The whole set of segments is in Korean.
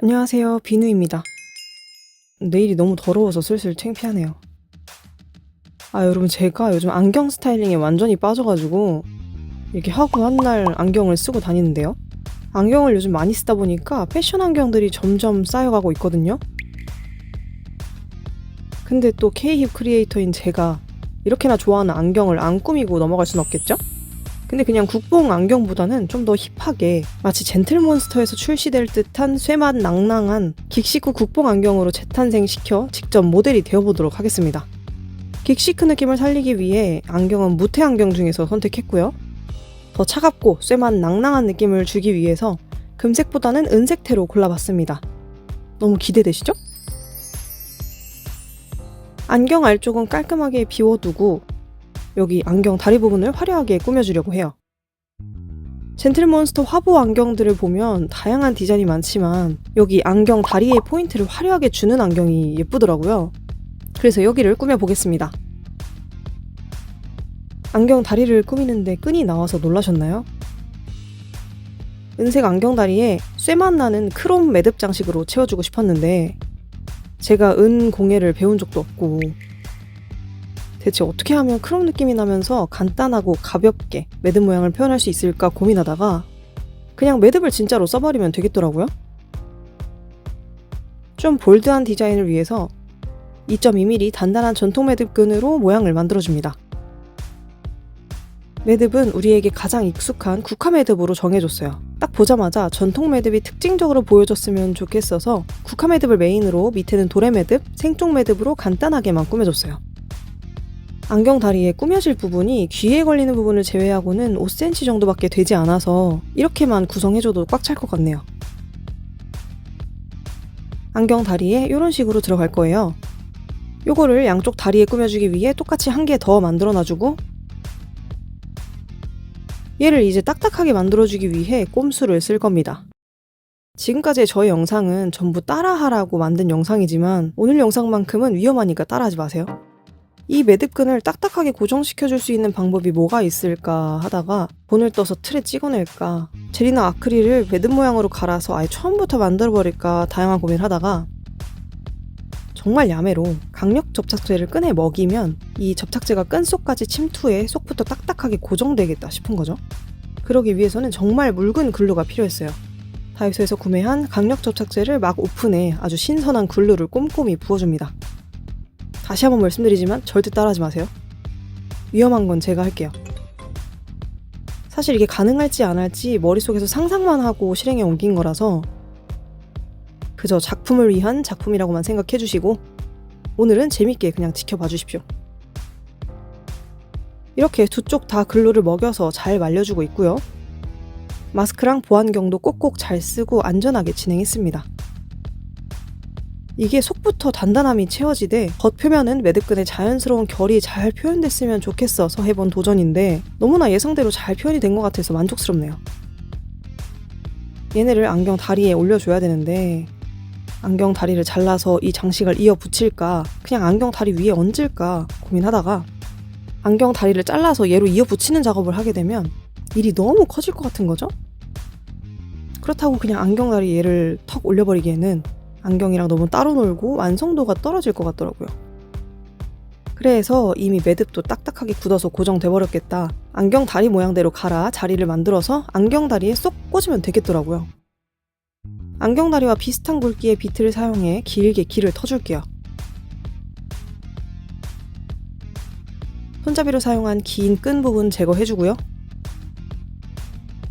안녕하세요. 비누입니다. 내일이 너무 더러워서 슬슬 창피하네요. 아, 여러분, 제가 요즘 안경 스타일링에 완전히 빠져가지고, 이렇게 하고 한 날 안경을 쓰고 다니는데요. 안경을 요즘 많이 쓰다 보니까 패션 안경들이 점점 쌓여가고 있거든요. 근데 또 K-힙 크리에이터인 제가 이렇게나 좋아하는 안경을 안 꾸미고 넘어갈 순 없겠죠? 근데 그냥 국뽕 안경보다는 좀 더 힙하게 마치 젠틀몬스터에서 출시될 듯한 쇠맛 낭낭한 긱시크 국뽕 안경으로 재탄생시켜 직접 모델이 되어보도록 하겠습니다. 긱시크 느낌을 살리기 위해 안경은 무태 안경 중에서 선택했고요. 더 차갑고 쇠맛 낭낭한 느낌을 주기 위해서 금색보다는 은색태로 골라봤습니다. 너무 기대되시죠? 안경 알 쪽은 깔끔하게 비워두고 여기 안경 다리 부분을 화려하게 꾸며주려고 해요. 젠틀몬스터 화보 안경들을 보면 다양한 디자인이 많지만 여기 안경 다리에 포인트를 화려하게 주는 안경이 예쁘더라고요. 그래서 여기를 꾸며보겠습니다. 안경 다리를 꾸미는데 끈이 나와서 놀라셨나요? 은색 안경 다리에 쇠맛 나는 크롬 매듭 장식으로 채워주고 싶었는데 제가 은 공예를 배운 적도 없고 대체 어떻게 하면 크롬 느낌이 나면서 간단하고 가볍게 매듭 모양을 표현할 수 있을까 고민하다가 그냥 매듭을 진짜로 써버리면 되겠더라고요. 좀 볼드한 디자인을 위해서 2.2mm 단단한 전통 매듭끈으로 모양을 만들어줍니다. 매듭은 우리에게 가장 익숙한 국화 매듭으로 정해줬어요. 딱 보자마자 전통 매듭이 특징적으로 보여졌으면 좋겠어서 국화 매듭을 메인으로 밑에는 도래 매듭, 생쪽 매듭으로 간단하게만 꾸며줬어요. 안경 다리에 꾸며질 부분이 귀에 걸리는 부분을 제외하고는 5cm 정도밖에 되지 않아서 이렇게만 구성해줘도 꽉 찰 것 같네요. 안경 다리에 이런 식으로 들어갈 거예요. 요거를 양쪽 다리에 꾸며주기 위해 똑같이 한 개 더 만들어 놔주고 얘를 이제 딱딱하게 만들어주기 위해 꼼수를 쓸 겁니다. 지금까지의 저의 영상은 전부 따라하라고 만든 영상이지만 오늘 영상만큼은 위험하니까 따라하지 마세요. 이 매듭끈을 딱딱하게 고정시켜줄 수 있는 방법이 뭐가 있을까 하다가 본을 떠서 틀에 찍어낼까 젤이나 아크릴을 매듭 모양으로 갈아서 아예 처음부터 만들어버릴까 다양한 고민을 하다가 정말 야매로 강력 접착제를 끈에 먹이면 이 접착제가 끈 속까지 침투해 속부터 딱딱하게 고정되겠다 싶은 거죠. 그러기 위해서는 정말 묽은 글루가 필요했어요. 다이소에서 구매한 강력 접착제를 막 오픈해 아주 신선한 글루를 꼼꼼히 부어줍니다. 다시 한번 말씀드리지만 절대 따라하지 마세요. 위험한 건 제가 할게요. 사실 이게 가능할지 안 할지 머릿속에서 상상만 하고 실행에 옮긴 거라서 그저 작품을 위한 작품이라고만 생각해 주시고 오늘은 재밌게 그냥 지켜봐 주십시오. 이렇게 두 쪽 다 글루를 먹여서 잘 말려주고 있고요. 마스크랑 보안경도 꼭꼭 잘 쓰고 안전하게 진행했습니다. 이게 속부터 단단함이 채워지되 겉표면은 매듭끈의 자연스러운 결이 잘 표현됐으면 좋겠어서 해본 도전인데 너무나 예상대로 잘 표현이 된 것 같아서 만족스럽네요. 얘네를 안경 다리에 올려줘야 되는데 안경 다리를 잘라서 이 장식을 이어 붙일까 그냥 안경 다리 위에 얹을까 고민하다가 안경 다리를 잘라서 얘로 이어 붙이는 작업을 하게 되면 일이 너무 커질 것 같은 거죠? 그렇다고 그냥 안경 다리 얘를 턱 올려버리기에는 안경이랑 너무 따로 놀고 완성도가 떨어질 것 같더라고요. 그래서 이미 매듭도 딱딱하게 굳어서 고정돼 버렸겠다. 안경 다리 모양대로 갈아 자리를 만들어서 안경 다리에 쏙 꽂으면 되겠더라고요. 안경 다리와 비슷한 굵기의 비트를 사용해 길게 길을 터줄게요. 손잡이로 사용한 긴 끈 부분 제거해주고요.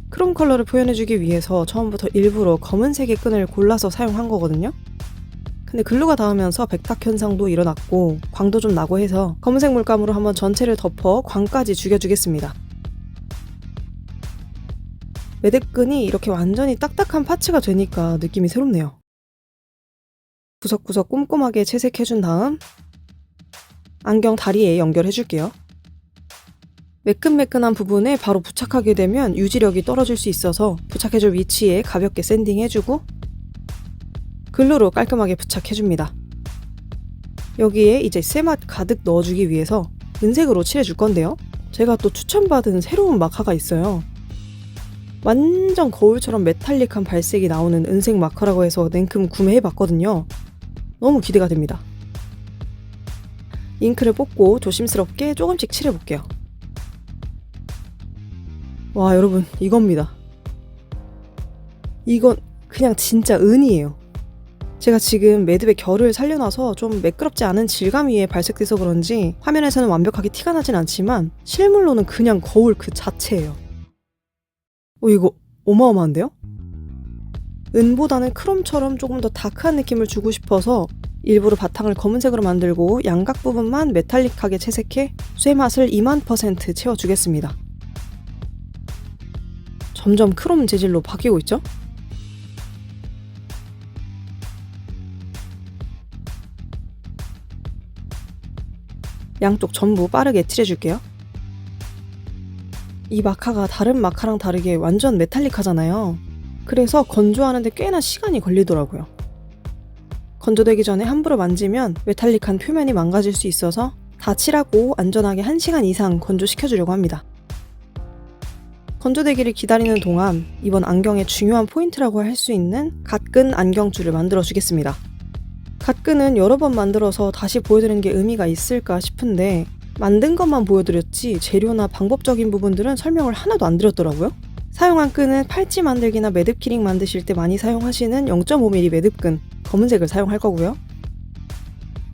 크롬 컬러를 표현해주기 위해서 처음부터 일부러 검은색의 끈을 골라서 사용한 거거든요. 근데 글루가 닿으면서 백탁 현상도 일어났고 광도 좀 나고 해서 검은색 물감으로 한번 전체를 덮어 광까지 죽여주겠습니다. 매듭끈이 이렇게 완전히 딱딱한 파츠가 되니까 느낌이 새롭네요. 구석구석 꼼꼼하게 채색해준 다음 안경 다리에 연결해줄게요. 매끈매끈한 부분에 바로 부착하게 되면 유지력이 떨어질 수 있어서 부착해줄 위치에 가볍게 샌딩해주고 글루로 깔끔하게 부착해줍니다. 여기에 이제 쇠맛 가득 넣어주기 위해서 은색으로 칠해줄 건데요. 제가 또 추천받은 새로운 마카가 있어요. 완전 거울처럼 메탈릭한 발색이 나오는 은색 마커라고 해서 냉큼 구매해봤거든요. 너무 기대가 됩니다. 잉크를 뽑고 조심스럽게 조금씩 칠해볼게요. 와, 여러분, 이겁니다. 이건 그냥 진짜 은이에요. 제가 지금 매듭의 결을 살려놔서 좀 매끄럽지 않은 질감 위에 발색돼서 그런지 화면에서는 완벽하게 티가 나진 않지만 실물로는 그냥 거울 그 자체예요. 어, 이거 어마어마한데요? 은보다는 크롬처럼 조금 더 다크한 느낌을 주고 싶어서 일부러 바탕을 검은색으로 만들고 양각 부분만 메탈릭하게 채색해 쇠 맛을 2만 퍼센트 채워주겠습니다. 점점 크롬 재질로 바뀌고 있죠? 양쪽 전부 빠르게 칠해줄게요. 이 마카가 다른 마카랑 다르게 완전 메탈릭하잖아요. 그래서 건조하는데 꽤나 시간이 걸리더라고요. 건조되기 전에 함부로 만지면 메탈릭한 표면이 망가질 수 있어서 다 칠하고 안전하게 1시간 이상 건조시켜주려고 합니다. 건조되기를 기다리는 동안 이번 안경의 중요한 포인트라고 할 수 있는 갓근 안경줄을 만들어 주겠습니다. 갓근은 여러 번 만들어서 다시 보여드리는 게 의미가 있을까 싶은데 만든 것만 보여드렸지 재료나 방법적인 부분들은 설명을 하나도 안 드렸더라고요. 사용한 끈은 팔찌 만들기나 매듭 키링 만드실 때 많이 사용하시는 0.5mm 매듭끈 검은색을 사용할 거고요.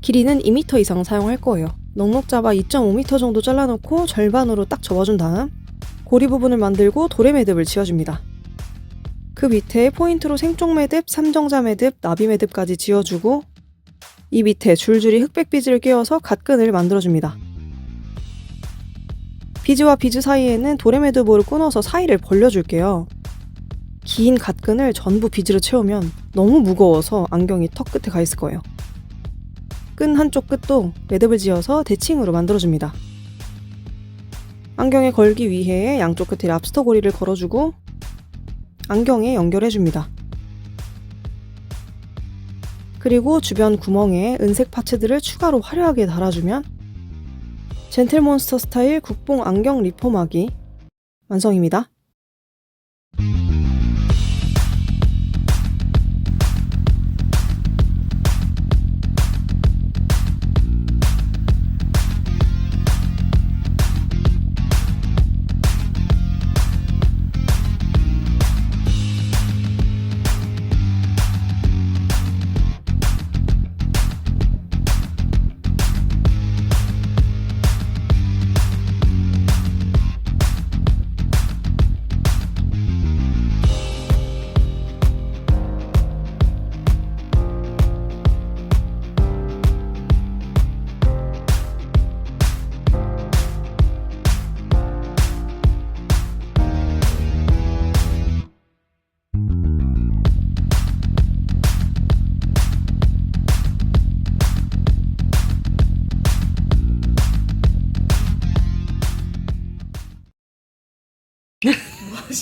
길이는 2m 이상 사용할 거예요. 넉넉 잡아 2.5m 정도 잘라놓고 절반으로 딱 접어준 다음 고리 부분을 만들고 도래 매듭을 지어줍니다. 그 밑에 포인트로 생쪽 매듭, 삼정자 매듭, 나비 매듭까지 지어주고 이 밑에 줄줄이 흑백 비즈를 끼워서 갓끈을 만들어줍니다. 비즈와 비즈 사이에는 도레매드볼을 끊어서 사이를 벌려줄게요. 긴 갓끈을 전부 비즈로 채우면 너무 무거워서 안경이 턱 끝에 가 있을 거예요. 끈 한쪽 끝도 매듭을 지어서 대칭으로 만들어줍니다. 안경에 걸기 위해 양쪽 끝에 랍스터 고리를 걸어주고 안경에 연결해줍니다. 그리고 주변 구멍에 은색 파츠들을 추가로 화려하게 달아주면 젠틀몬스터 스타일 국뽕 안경 리폼하기 완성입니다.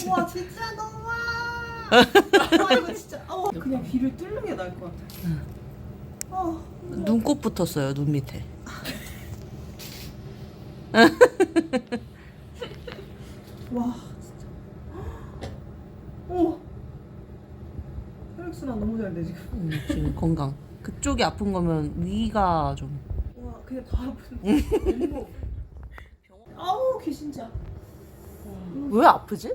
와 진짜 너무 아 이거 진짜 어 그냥 귀를 뚫는 게 나을 것 같아. 어 눈곱 붙었어요 눈 밑에 와 진짜. 어. 혈액순환 너무 잘돼 지금. 음, 지금 건강 그쪽이 아픈 거면 위가 좀 와 그냥 다 아픈데. 너무. 아우 귀 진짜. 왜 아프지?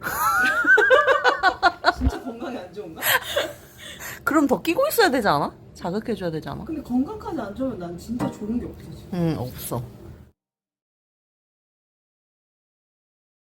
진짜 건강에 안 좋은가? 그럼 더 끼고 있어야 되지 않아? 자극해줘야 되지 않아? 근데 건강까지 안 좋으면 난 진짜 좋은 게 없어 지금. 응 없어